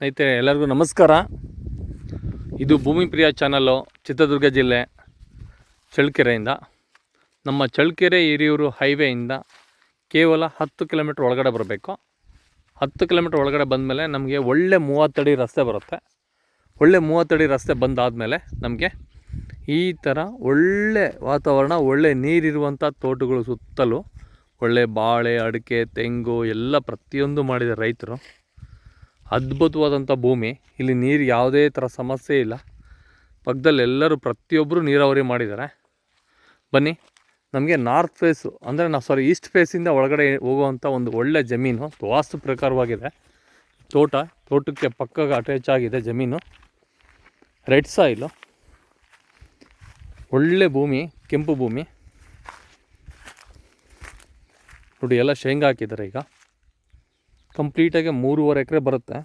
ಸ್ನೇಹಿತರೆ, ಎಲ್ಲರಿಗೂ ನಮಸ್ಕಾರ. ಇದು ಭೂಮಿ ಪ್ರಿಯ ಚಾನಲ್ಲು ಚಿತ್ರದುರ್ಗ ಜಿಲ್ಲೆ ಚಳ್ಳಕೆರೆಯಿಂದ. ನಮ್ಮ ಚಳ್ಳಕೆರೆ ಹಿರಿಯೂರು ಹೈವೇಯಿಂದ ಕೇವಲ ಹತ್ತು ಕಿಲೋಮೀಟ್ರ್ ಒಳಗಡೆ ಬರಬೇಕು. ಹತ್ತು ಕಿಲೋಮೀಟ್ರ್ ಒಳಗಡೆ ಬಂದಮೇಲೆ ನಮಗೆ ಒಳ್ಳೆ ಮೂವತ್ತಡಿ ರಸ್ತೆ ಬರುತ್ತೆ. ಒಳ್ಳೆ ಮೂವತ್ತಡಿ ರಸ್ತೆ ಬಂದಾದಮೇಲೆ ನಮಗೆ ಈ ಥರ ಒಳ್ಳೆ ವಾತಾವರಣ, ಒಳ್ಳೆ ನೀರಿರುವಂಥ ತೋಟಗಳು ಸುತ್ತಲೂ ಒಳ್ಳೆ ಬಾಳೆ, ಅಡಿಕೆ, ತೆಂಗು ಎಲ್ಲ ಪ್ರತಿಯೊಂದು ಮಾಡಿದ ರೈತರು ಅದ್ಭುತವಾದಂಥ ಭೂಮಿ. ಇಲ್ಲಿ ನೀರು ಯಾವುದೇ ಥರ ಸಮಸ್ಯೆ ಇಲ್ಲ. ಪಕ್ಕದಲ್ಲಿ ಎಲ್ಲರೂ ಪ್ರತಿಯೊಬ್ಬರು ನೀರಾವರಿ ಮಾಡಿದ್ದಾರೆ. ಬನ್ನಿ, ನಮಗೆ ನಾರ್ತ್ ಫೇಸು ಅಂದರೆ ನಾವು ಸಾರಿ ಈಸ್ಟ್ ಫೇಸಿಂದ ಒಳಗಡೆ ಹೋಗುವಂಥ ಒಂದು ಒಳ್ಳೆ ಜಮೀನು, ವಾಸ್ತು ಪ್ರಕಾರವಾಗಿದೆ. ತೋಟ, ತೋಟಕ್ಕೆ ಪಕ್ಕಗೆ ಅಟ್ಯಾಚ್ ಆಗಿದೆ ಜಮೀನು. ರೆಡ್ ಸಾಯಿಲು ಒಳ್ಳೆ ಭೂಮಿ, ಕೆಂಪು ಭೂಮಿ. ನೋಡಿ, ಎಲ್ಲ ಶೇಂಗಾ ಹಾಕಿದ್ದಾರೆ ಈಗ. ಕಂಪ್ಲೀಟಾಗಿ ಮೂರುವರೆ ಎಕರೆ ಬರುತ್ತೆ.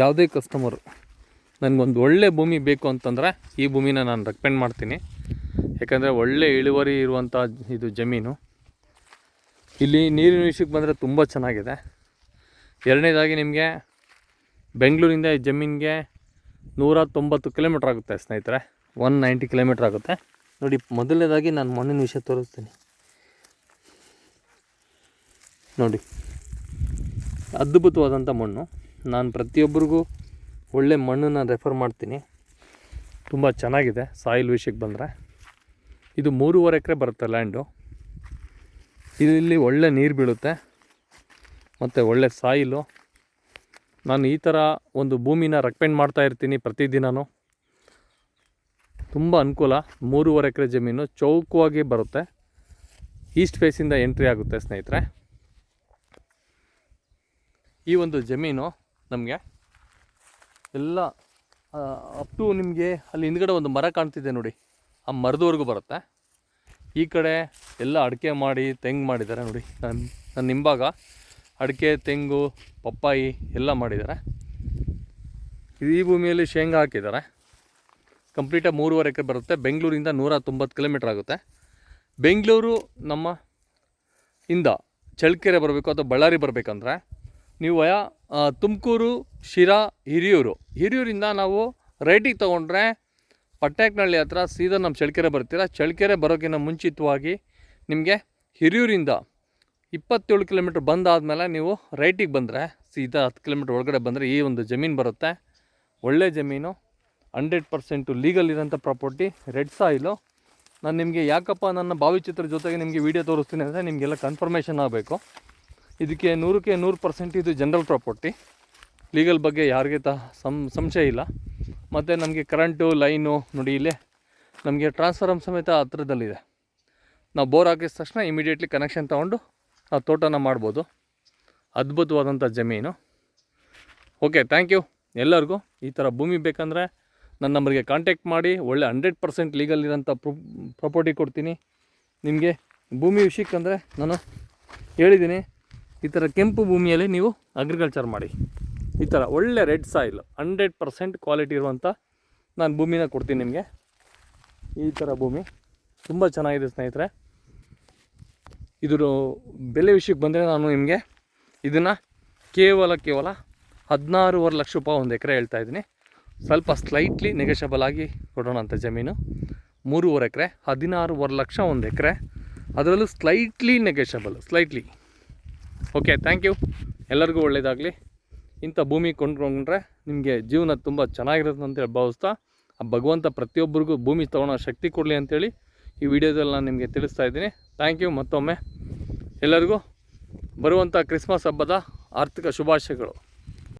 ಯಾವುದೇ ಕಸ್ಟಮರು ನನಗೊಂದು ಒಳ್ಳೆ ಭೂಮಿ ಬೇಕು ಅಂತಂದರೆ ಈ ಭೂಮಿನ ನಾನು ರೆಕಮೆಂಡ್ ಮಾಡ್ತೀನಿ. ಯಾಕಂದರೆ ಒಳ್ಳೆ ಇಳುವರಿ ಇರುವಂಥ ಇದು ಜಮೀನು. ಇಲ್ಲಿ ನೀರಿನ ವಿಷಯಕ್ಕೆ ಬಂದರೆ ತುಂಬ ಚೆನ್ನಾಗಿದೆ. ಎರಡನೇದಾಗಿ ನಿಮಗೆ ಬೆಂಗಳೂರಿಂದ ಈ ಜಮೀನಿಗೆ ನೂರ ತೊಂಬತ್ತು ಕಿಲೋಮೀಟ್ರ್ ಆಗುತ್ತೆ ಸ್ನೇಹಿತರೆ. ಒನ್ ನೈಂಟಿ ಕಿಲೋಮೀಟ್ರ್ ಆಗುತ್ತೆ. ನೋಡಿ, ಮೊದಲನೇದಾಗಿ ನಾನು ಮಣ್ಣಿನ ವಿಷಯ ತೋರಿಸ್ತೀನಿ. ನೋಡಿ. ಅದ್ಭುತವಾದಂಥ ಮಣ್ಣು. ನಾನು ಪ್ರತಿಯೊಬ್ಬರಿಗೂ ಒಳ್ಳೆ ಮಣ್ಣನ್ನು ರೆಫರ್ ಮಾಡ್ತೀನಿ. ತುಂಬ ಚೆನ್ನಾಗಿದೆ ಸಾಯಿಲ್ ವಿಷಯಕ್ಕೆ ಬಂದರೆ. ಇದು ಮೂರುವರೆ ಎಕರೆ ಬರುತ್ತೆ ಲ್ಯಾಂಡು ಇಲ್ಲಿ ಒಳ್ಳೆ ನೀರು ಬೀಳುತ್ತೆ. ಮತ್ತು ಒಳ್ಳೆ ಸಾಯಿಲು ನಾನು ಈ ಥರ ಒಂದು ಭೂಮಿನ ರೆಕಮೆಂಡ್ ಮಾಡ್ತಾ ಇರ್ತೀನಿ ಪ್ರತಿದಿನವೂ ತುಂಬ ಅನುಕೂಲ. ಮೂರುವರೆ ಎಕರೆ ಜಮೀನು ಚೌಕವಾಗಿ ಬರುತ್ತೆ. ಈಸ್ಟ್ ಫೇಸಿಂದ ಎಂಟ್ರಿ ಆಗುತ್ತೆ ಸ್ನೇಹಿತರೆ. ಈ ಒಂದು ಜಮೀನು ನಮಗೆ. ಎಲ್ಲ ಅಪ್ ಟು ನಿಮಗೆ ಅಲ್ಲಿ ಹಿಂದ್ಗಡೆ ಒಂದು ಮರ ಕಾಣ್ತಿದೆ ನೋಡಿ. ಆ ಮರದವರೆಗೂ ಬರುತ್ತೆ. ಈ ಕಡೆ ಎಲ್ಲ ಅಡಿಕೆ ಮಾಡಿ, ತೆಂಗು ಮಾಡಿದ್ದಾರೆ ನೋಡಿ. ನನ್ನ ನನ್ನ ಹಿಂಭಾಗ ಅಡಿಕೆ, ತೆಂಗು, ಪಪ್ಪಾಯಿ ಎಲ್ಲ ಮಾಡಿದ್ದಾರೆ. ಈ ಭೂಮಿಯಲ್ಲಿ ಶೇಂಗಾ ಹಾಕಿದ್ದಾರೆ. ಕಂಪ್ಲೀಟಾಗಿ ಮೂರುವರೆ ಎಕರೆ ಬರುತ್ತೆ. ಬೆಂಗಳೂರಿಂದ ನೂರ ತೊಂಬತ್ತು ಕಿಲೋಮೀಟ್ರ್ ಆಗುತ್ತೆ. ಬೆಂಗಳೂರು ನಮ್ಮ ಇಂದ ಚಳ್ಳಕೆರೆ ಬರಬೇಕು ಅಥವಾ ಬಳ್ಳಾರಿ ಬರಬೇಕಂದ್ರೆ ನೀವು ತುಮಕೂರು, ಶಿರಾ, ಹಿರಿಯೂರು. ಹಿರಿಯೂರಿಂದ ನಾವು ರೈಟಿಗೆ ತೊಗೊಂಡ್ರೆ ಪಟ್ಟಾಕ್ನಹಳ್ಳಿ ಹತ್ರ ಸೀದಾ ನಮ್ಮ ಚಳ್ಳಕೆರೆ ಬರ್ತೀರ? ಚಳಕೆರೆ ಬರೋಕ್ಕಿಂತ ಮುಂಚಿತವಾಗಿ ನಿಮಗೆ ಹಿರಿಯೂರಿಂದ ಇಪ್ಪತ್ತೇಳು ಕಿಲೋಮೀಟ್ರ್ ಬಂದಾದಮೇಲೆ ನೀವು ರೈಟಿಗೆ ಬಂದರೆ, ಸೀದಾ ಹತ್ತು ಕಿಲೋಮೀಟ್ರ್ ಒಳಗಡೆ ಬಂದರೆ ಈ ಒಂದು ಜಮೀನು ಬರುತ್ತೆ. ಒಳ್ಳೆ ಜಮೀನು, ಹಂಡ್ರೆಡ್ ಪರ್ಸೆಂಟು ಲೀಗಲ್ ಇರೋಂಥ ಪ್ರಾಪರ್ಟಿ ರೆಡ್ ಸಾಯಿಲು ನಾನು ನಿಮಗೆ ಯಾಕಪ್ಪ ನನ್ನ ಭಾವಚಿತ್ರ ಜೊತೆಗೆ ನಿಮಗೆ ವೀಡಿಯೋ ತೋರಿಸ್ತೀನಿ ಅಂದರೆ ನಿಮಗೆಲ್ಲ ಕನ್ಫರ್ಮೇಷನ್ ಆಗಬೇಕು. ಇದಕ್ಕೆ ನೂರಕ್ಕೆ ನೂರು ಪರ್ಸೆಂಟ್ ಇದು ಜನರಲ್ ಪ್ರಾಪರ್ಟಿ ಲೀಗಲ್ ಬಗ್ಗೆ ಯಾರಿಗೆ ತ ಸಂ, ಸಂಶಯ ಇಲ್ಲ. ಮತ್ತು ನಮಗೆ ಕರೆಂಟು ಲೈನು ನೋಡಿ ಇಲ್ಲೇ ನಮಗೆ ಟ್ರಾನ್ಸ್ಫಾರಮ್ ಸಮೇತ ಹತ್ರದಲ್ಲಿದೆ. ನಾವು ಬೋರ್ ಹಾಕಿದ ತಕ್ಷಣ ಇಮಿಡಿಯೇಟ್ಲಿ ಕನೆಕ್ಷನ್ ತೊಗೊಂಡು ನಾವು ತೋಟನ ಮಾಡ್ಬೋದು. ಅದ್ಭುತವಾದಂಥ ಜಮೀನು. ಓಕೆ ಥ್ಯಾಂಕ್ ಯು ಎಲ್ಲರಿಗೂ ಈ ಥರ ಭೂಮಿ ಬೇಕಂದರೆ ನನ್ನ ನಂಬರ್ಗೆ ಕಾಂಟ್ಯಾಕ್ಟ್ ಮಾಡಿ. ಒಳ್ಳೆ ಹಂಡ್ರೆಡ್ ಪರ್ಸೆಂಟ್ ಲೀಗಲ್ ಇರೋಂಥ ಪ್ರೊ ಪ್ರಾಪರ್ಟಿ ಕೊಡ್ತೀನಿ. ನಿಮಗೆ ಭೂಮಿ ವಿಷಯಕ್ಕಂದರೆ ನಾನು ಹೇಳಿದ್ದೀನಿ ಈ ಥರ ಕೆಂಪು ಭೂಮಿಯಲ್ಲಿ ನೀವು ಅಗ್ರಿಕಲ್ಚರ್ ಮಾಡಿ. ಈ ಥರ ಒಳ್ಳೆ red soil hundred percent quality ಇರುವಂಥ ನಾನು ಭೂಮಿನ ಕೊಡ್ತೀನಿ ನಿಮಗೆ. ಈ ಥರ ಭೂಮಿ ತುಂಬ ಚೆನ್ನಾಗಿದೆ ಸ್ನೇಹಿತರೆ. ಇದರ ಬೆಲೆ ವಿಷಯಕ್ಕೆ ಬಂದರೆ ನಾನು ನಿಮಗೆ ಇದನ್ನು ಕೇವಲ ಕೇವಲ ಹದಿನಾರೂವರೆ ಲಕ್ಷ ರೂಪಾಯಿ ಒಂದು ಎಕರೆ ಹೇಳ್ತಾ ಇದ್ದೀನಿ. ಸ್ವಲ್ಪ ಸ್ಲೈಟ್ಲಿ ನೆಗೆಷಬಲ್ ಆಗಿ ಕೊಡೋಣ ಅಂತ ಜಮೀನು. ಮೂರುವರೆ ಎಕರೆ, ಹದಿನಾರೂವರೆ ಲಕ್ಷ ಒಂದು ಎಕರೆ. ಅದರಲ್ಲೂ slightly negotiable slightly okay thank you ಎಲ್ಲರಿಗೂ ಒಳ್ಳೆಯದಾಗಲಿ ಇಂಥ ಭೂಮಿ ಕೊಂಡ್ಕೊಂಡ್ರೆ ನಿಮಗೆ ಜೀವನ ತುಂಬ ಚೆನ್ನಾಗಿರುತ್ತೆ ಅಂತೇಳಿ ಭಾವಿಸ್ತಾ, ಆ ಭಗವಂತ ಪ್ರತಿಯೊಬ್ಬರಿಗೂ ಭೂಮಿ ತೊಗೊಳೋ ಶಕ್ತಿ ಕೊಡಲಿ ಅಂತೇಳಿ ಈ ವಿಡಿಯೋದಲ್ಲಿ ನಾನು ನಿಮಗೆ ತಿಳಿಸ್ತಾ ಇದ್ದೀನಿ. ಥ್ಯಾಂಕ್ ಯು ಮತ್ತೊಮ್ಮೆ. ಎಲ್ಲರಿಗೂ ಬರುವಂಥ ಕ್ರಿಸ್ಮಸ್ ಹಬ್ಬದ ಆರ್ಥಿಕ ಶುಭಾಶಯಗಳು.